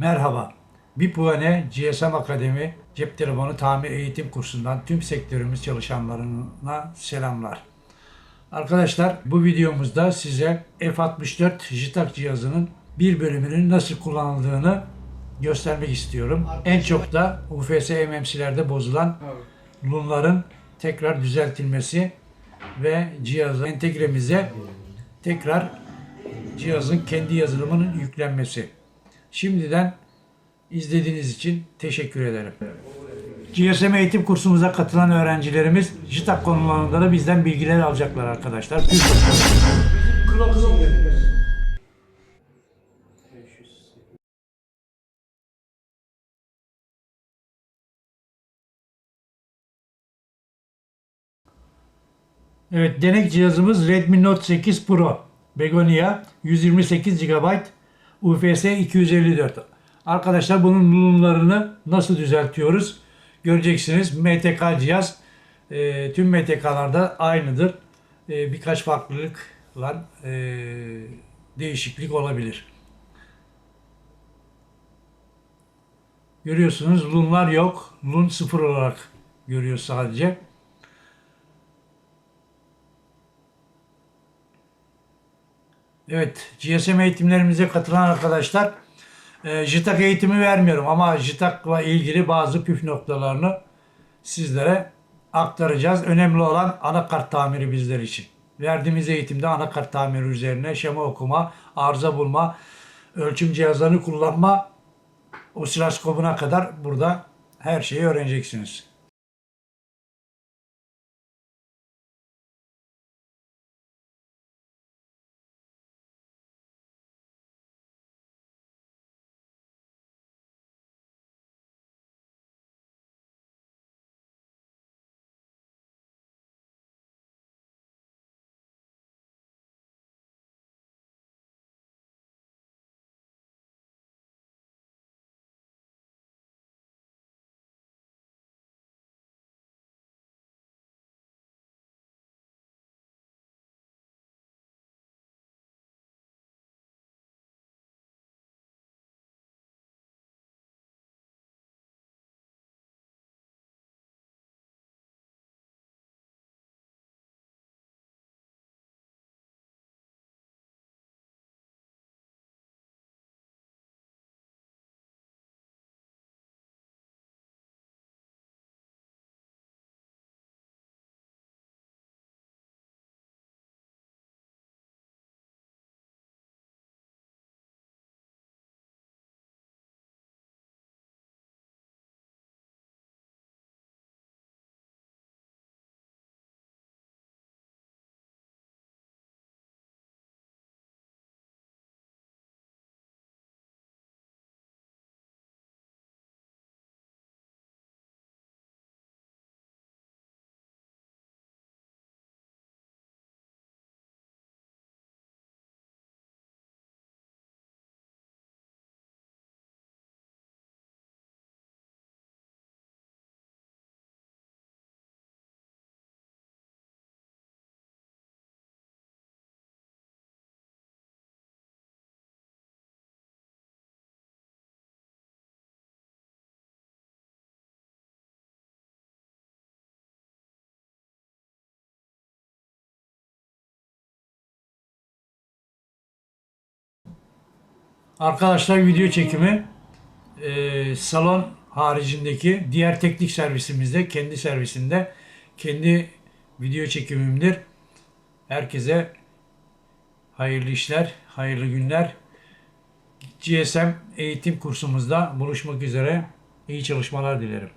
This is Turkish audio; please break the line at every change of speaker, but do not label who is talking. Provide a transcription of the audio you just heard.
Merhaba. Bipuane GSM Akademi Cep Telefonu Tamir Eğitim Kursu'ndan tüm sektörümüz çalışanlarına selamlar. Arkadaşlar bu videomuzda size F64 JITAK cihazının bir bölümünün nasıl kullanıldığını göstermek istiyorum. En çok da UFS MMC'lerde bozulan lunların tekrar düzeltilmesi ve cihaza entegremize tekrar cihazın kendi yazılımının yüklenmesi. Şimdiden izlediğiniz için teşekkür ederim. GSM eğitim kursumuza katılan öğrencilerimiz JITAK konularında da bizden bilgiler alacaklar arkadaşlar. Evet, denek cihazımız Redmi Note 8 Pro. Begonia 128 GB UFS 254. Arkadaşlar bunun bulunlarını nasıl düzeltiyoruz? Göreceksiniz. MTK cihaz e, tüm MTK'larda aynıdır. E, birkaç farklılıkla e, değişiklik olabilir. Görüyorsunuz lunlar yok. Lun sıfır olarak görüyor sadece. Evet, GSM eğitimlerimize katılan arkadaşlar e, JITAK eğitimi vermiyorum ama JITAK'la ilgili bazı püf noktalarını sizlere aktaracağız. Önemli olan anakart tamiri bizler için. Verdiğimiz eğitimde anakart tamiri üzerine şema okuma, arıza bulma, ölçüm cihazlarını kullanma, osiloskopuna kadar burada her şeyi öğreneceksiniz. Arkadaşlar video çekimi e, salon haricindeki diğer teknik servisimizde, kendi servisinde, kendi video çekimimdir. Herkese hayırlı işler, hayırlı günler. GSM eğitim kursumuzda buluşmak üzere. İyi çalışmalar dilerim.